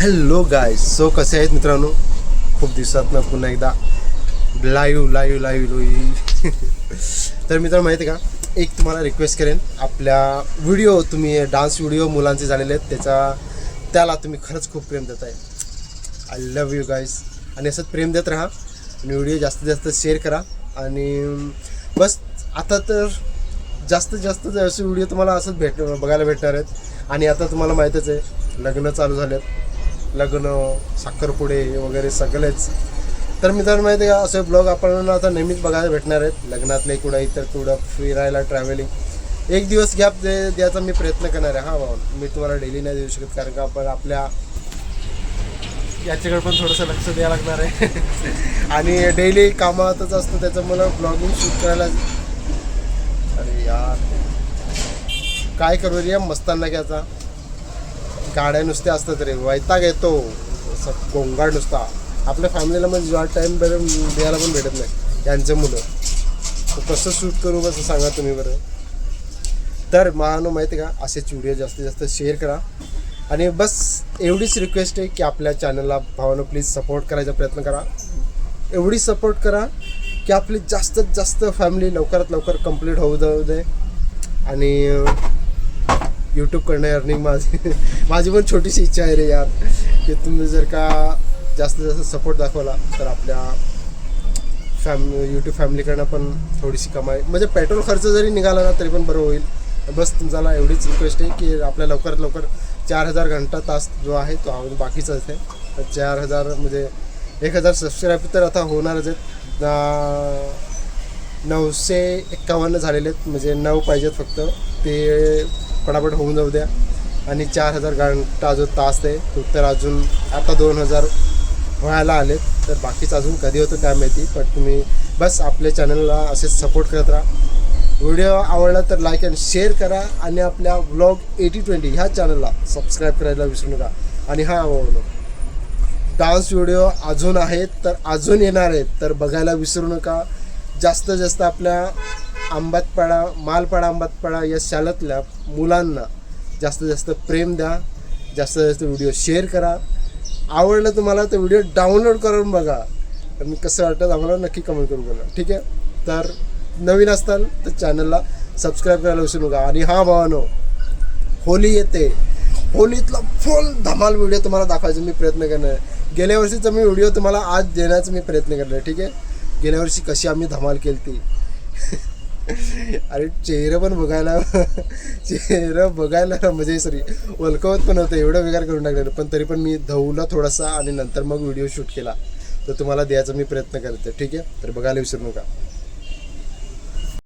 Hello गाय so कसे आहेत मित्रांनो? खूप दिवसातनं पुन्हा एकदा लाईव्ह लाईव्ह लाईव्ह तर मित्रांनो माहिती आहे का? एक तुम्हाला रिक्वेस्ट करेन. आपल्या व्हिडिओ तुम्ही डान्स व्हिडिओ मुलांचे झालेले आहेत. त्याचा त्याला तुम्ही खरंच खूप प्रेम देत आहे. आय लव यू गाईज आणि असंच प्रेम देत राहा. आणि व्हिडिओ जास्तीत जास्त शेअर करा. आणि बस आता तर जास्तीत जास्त असे व्हिडिओ तुम्हाला असंच भेट बघायला भेटणार आहेत. आणि आता तुम्हाला माहीतच आहे लग्न चालू झालेत. लग्न साखरपुडे वगैरे सगळेच. तर मित्रांनो माहिती आहे का? असे ब्लॉग आपण आता नेहमीच बघायला भेटणार आहेत. लग्नातले कुठं इतर कुठं फिरायला ट्रॅव्हलिंग एक दिवस गॅप दे द्यायचा मी प्रयत्न करणार आहे. हा भाऊ मी तुम्हाला डेली नाही देऊ शकत कारण का? आपण आपल्या याच्याकडे पण थोडंसं लक्ष द्यावं लागणार आहे. आणि डेली कामातच असतं त्याचं मला ब्लॉगिंग शूट करायला अरे यार. काय करू या मस्तांना घ्यायचा. गाड्या नुसत्या असतात रे. वैताग येतो. असं गोंगाट नुसता. आपल्या फॅमिलीला म्हणजे जेव्हा टाईम बरं द्यायला पण भेटत नाही. यांचे मुलं. तर कसं शूट करू कसं सांगा तुम्ही बरं. तर महानो माहिती आहे का? असेच व्हिडिओ जास्तीत जास्त शेअर करा. आणि बस एवढीच रिक्वेस्ट आहे की आपल्या चॅनलला भावानं प्लीज सपोर्ट करायचा प्रयत्न करा. एवढी सपोर्ट करा की आपली जास्तीत जास्त फॅमिली लवकरात लवकर कंप्लीट होऊ जाऊ दे. आणि यूट्यूबकडनं अर्निंग माझी माझी पण छोटीशी इच्छा आहे रे यार. की तुम्ही जर का जास्तीत जास्त सपोर्ट दाखवला तर आपल्या फॅम यूट्यूब फॅमिलीकडनं पण थोडीशी कमाई. म्हणजे पेट्रोल खर्च जरी निघाला ना तरी पण बरं होईल. बस तुमच्याला एवढीच रिक्वेस्ट आहे की आपल्या लवकरात लवकर चार हजार घंटा तास जो आहे तो अजून बाकीचाच आहे. चार हजार म्हणजे एक हजार सबस्क्राईब तर आता होणारच आहेत. नऊशे एक्कावन्न झालेले आहेत. म्हणजे नऊ पाहिजेत फक्त. ते पटापट होऊन जाऊ द्या. आणि चार हजार घंटा जो तास आहे. तो तर अजून आता दोन हजार व्हायला आलेत. तर बाकीचं अजून कधी होतं काय माहिती. पण तुम्ही बस आपल्या चॅनलला असेच सपोर्ट करत राहा. व्हिडिओ आवडला तर लाईक अँड शेअर करा. आणि आपल्या व्लॉग एटी ट्वेंटी ह्या चॅनलला सबस्क्राईब करायला विसरू नका. आणि हा आवडलो डान्स व्हिडिओ अजून आहेत तर अजून येणार आहेत. तर बघायला विसरू नका. जास्त जास्त आपल्या आंबातपाडा मालपाडा आंबातपाडा या शाळेतल्या मुलांना जास्तीत जास्त प्रेम द्या जास्तीत जास्त व्हिडिओ शेअर करा. आवडलं तुम्हाला तर व्हिडिओ डाउनलोड करून बघा. आणि कसं वाटतं आम्हाला नक्की कमेंट करून बघा ठीक आहे? तर नवीन असताल तर चॅनलला सबस्क्राईब करायला विसरू नका. आणि हा भावानो होली येते. होलीतला फुल धमाल व्हिडिओ तुम्हाला दाखवायचा मी प्रयत्न करणार आहे. गेल्या वर्षीचा मी व्हिडिओ तुम्हाला आज देण्याचा मी प्रयत्न करणार आहे. ठीक आहे? गेल्या वर्षी कशी आम्ही धमाल केली ती? अरे चेहरं पण बघायला चेहरं बघायला म्हणजे सॉरी वलकवत पण होतं एवढं बेकार करून टाकलेलं. पण तरी पण मी धवला थोडासा आणि नंतर मग व्हिडिओ शूट केला. तर तुम्हाला द्यायचा मी प्रयत्न करते ठीक आहे? तर बघायला विसरू नका.